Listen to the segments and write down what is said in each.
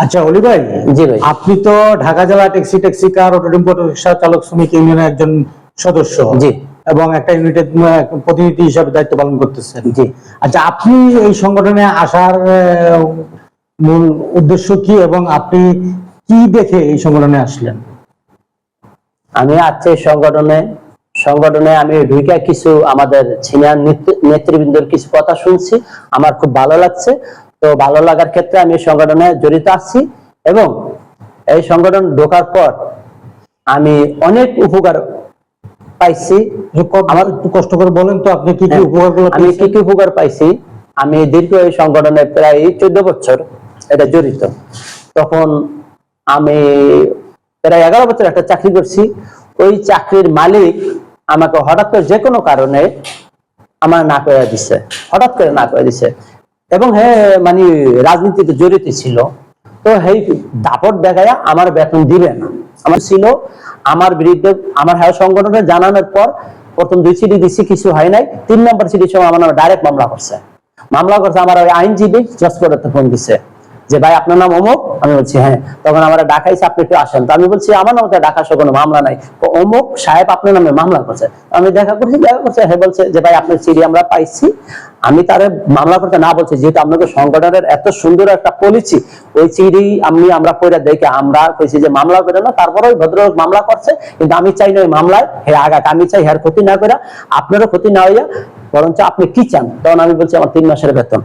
আচ্ছা অলি ভাই জি ভাই। আপনি তো ঢাকা জেলা taxi taxi car auto tempo রিক্সা চালক শ্রমিক ইউনিয়নের একজন সদস্য জি। এবং একটা ইউনিটের প্রতিনিধি হিসাবে দায়িত্ব পালন করতেছেন জি। আচ্ছা আপনি এই সংগঠনে আসার মূল উদ্দেশ্য কি এবং আপনি কি দেখে এই সংগঠনে আসলেন আমি আজকে সংগঠনে সংগঠনে আমি ঢুকে কিছু আমাদের সিনিয়র নেতৃবৃন্দের কিছু কথা শুনছি আমার খুব ভালো লাগছে তো ভালো লাগার ক্ষেত্রে আমি এই সংগঠনে জড়িত আছি এবং এই সংগঠন ঢোকার পর আমি অনেক উপকার পাইছি। আমার একটু কষ্ট করে বলেন তো আপনি কি কি হ্যাঁ, উপকারগুলো আমি কি কি উপকার পাইছি? আমি দীর্ঘ এই সংগঠনে প্রায় চোদ্দ বছর এটা জড়িত। তখন আমি প্রায় এগারো বছর একটা চাকরি করছি। ওই চাকরির মালিক আমাকে হঠাৎ করে যে কোনো কারণে আমার না করে দিছে। হঠাৎ করে না করে দিছে। এবং হ্যাঁ মানে রাজনীতিতে জড়িত ছিল, তো হেই দাপট দেখায় আমার বেতন দিবে না। আমার ছিল, আমার বিরুদ্ধে আমার হ্যাঁ সংগঠনে জানানোর পর প্রথম দুই সিডি দিছি, কিছু হয় নাই। তিন নম্বর চিঠির সময় আমার নামে ডাইরেক্ট মামলা করছে। মামলা করছে আমার ওই আইনজীবী জজকোর্টে ফোন দিছে। যে, ভাই, আপনার নাম অমুক? আমি বলছি হ্যাঁ। তখন আমার ডাকাইছে, আপনি একটু আসেন। তো আমি বলছি, আমার নামে তো ডাকা কোনো মামলা নাই। অমুক সাহেব আপনার নামে মামলা করছে। আমি দেখা করছি দেখা করছে হ্যাঁ বলছে যে, ভাই, আপনার চিঠি আমরা পাইছি। আমি তারে মামলা করতে না বলছি, যেহেতু আপনাকে সংগঠনের এত সুন্দর একটা পলিসি ওই চিঠি আমি, আমরা কইরা দেখে আমরা কইছি যে, মামলা করে না তারপরে ওই ভদ্রলোক মামলা করছে, কিন্তু আমি চাই না ওই মামলায় হে আঘাত। আমি চাই হের ক্ষতি না করে আপনারও ক্ষতি না হইয়া বরঞ্চ আপনি কি চান? তখন আমি বলছি, আমার তিন মাসের বেতন।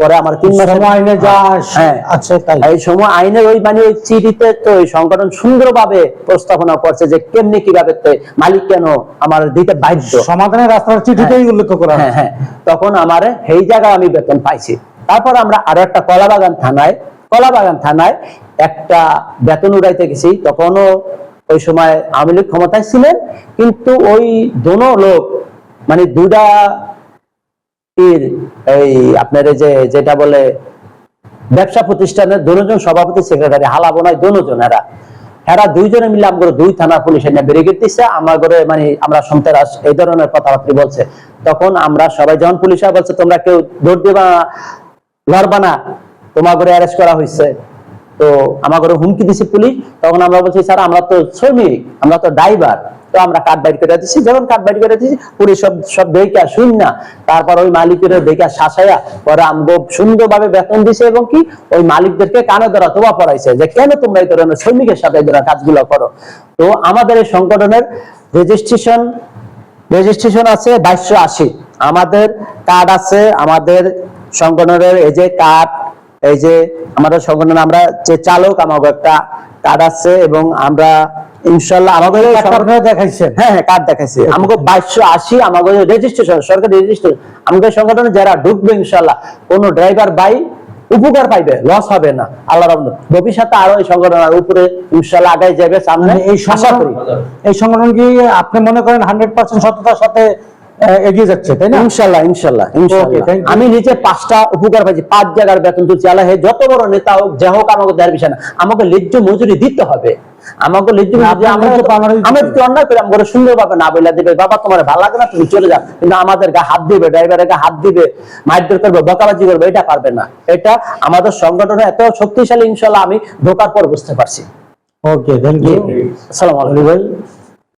পরে আমার তিন মাসের আইনে যা হ্যাঁ। আছে তাই। এই সময় আইনের ওই মানে ওই চিঠিতে তো ওই সংগঠন সুন্দরভাবে প্রস্তাবনা করছে যে কেমনি কীভাবে মালিক কেন আমার দিতে বাধ্য। সমাধানের রাস্তার চিঠিতেই উল্লেখ করা। হ্যাঁ হ্যাঁ। তখন আমার এই জায়গায় আমি বেতন পাইছি। তারপর আমরা আরও একটা কলাবাগান থানায় কলাবাগান থানায় একটা বেতন উড়াইতে গেছি। তখনও ওই সময় আওয়ামী লীগ ক্ষমতায় ছিলেন। কিন্তু ওই দোনো লোক মানে দুটা এই আপনার যে, যেটা বলে ব্যবসা প্রতিষ্ঠানের দুজন সভাপতি, সেক্রেটারি হালাবো নয় দুজন এরা। এরা দুইজনে মিলে আমার দুই থানা দিচ্ছে আমার ঘরে মানে আমরা এই ধরনের কথাবার্তা বলছে। তখন আমরা সবাই যখন পুলিশ বলছে, তোমরা কেউ দৌড় দিবা, লড়বা না তোমার ঘরে অ্যারেস্ট করা হয়েছে তো আমার ঘরে হুমকি দিছে পুলিশ। তখন আমরা বলছি, স্যার, আমরা তো শ্রমিক, আমরা তো ড্রাইভার তো আমরা কাঠ বাইর করে দিচ্ছি যখন কাঠ বাইর করে দিচ্ছি পুলিশ সব সব দেখে শুন না। তারপর ওই মালিকের দেখে শাসাইয়া পরে আমগো সুন্দরভাবে বেতন দিছে এবং কি, ওই মালিকদেরকে কানে ধরা তোবা পড়াইছে যে, কেন তোমরা এই ধরনের শ্রমিকের সাথে এই কাজগুলো করো? তো আমাদের এই সংগঠনের রেজিস্ট্রেশন রেজিস্ট্রেশন আছে বাইশশো আশি। আমাদের কার্ড আছে, আমাদের সংগঠনের এই যে কার্ড এই যে আমাদের সংগঠন আমরা যে চালক আমাকে একটা কার্ড আছে এবং আমরা ইনশাল্লাহ সংগঠন- আপনারা দেখাইছেন? হ্যাঁ হ্যাঁ কার্ড দেখাইছি। আমাকে বাইশশো আশি আমাকে রেজিস্ট্রেশন সরকারি রেজিস্ট্রেশন আমাকে সংগঠনে যারা ঢুকবে কোন ড্রাইভার ভাই উপকার পাইবে লস হবে না। আল্লাহ রহমত। ভবিষ্যতে আরও এই সংগঠনের উপরে যাবে সামনে। মানে এই সংগঠন এই সংগঠন কি আপনি মনে করেন হান্ড্রেড পার্সেন্ট সততার সাথে এগিয়ে যাচ্ছে তাই না? ইনশাল্লাহ ইনশাল্লাহ ইনশাল্লাহ। আমি নিজে পাঁচটা উপকার পাইছি পাঁচ জায়গার বেতন তুলছি। আল্লাহ যত বড় নেতা হোক যে হোক আমাকে দেওয়ার বিষয় না। আমাকে লিজ্জ মজুরি দিতে হবে। আমাকে লিজ্জ মজুরি আমরা অন্যায় করে আমাকে সুন্দর ভাবে না বলে দিবে। বাবা তোমার ভালো লাগে না তুমি চলে যাও। কিন্তু আমাদের গা হাত দিবে ড্রাইভারের গা হাত দিবে মারধর করবে বকাবাজি করবে এটা পারবে না। এটা আমাদের সংগঠনে এত শক্তিশালী ইনশাল্লাহ আমি ঢোকার পর বুঝতে পারছি। ওকে থ্যাংক ইউ আসসালামু আলাইকুম।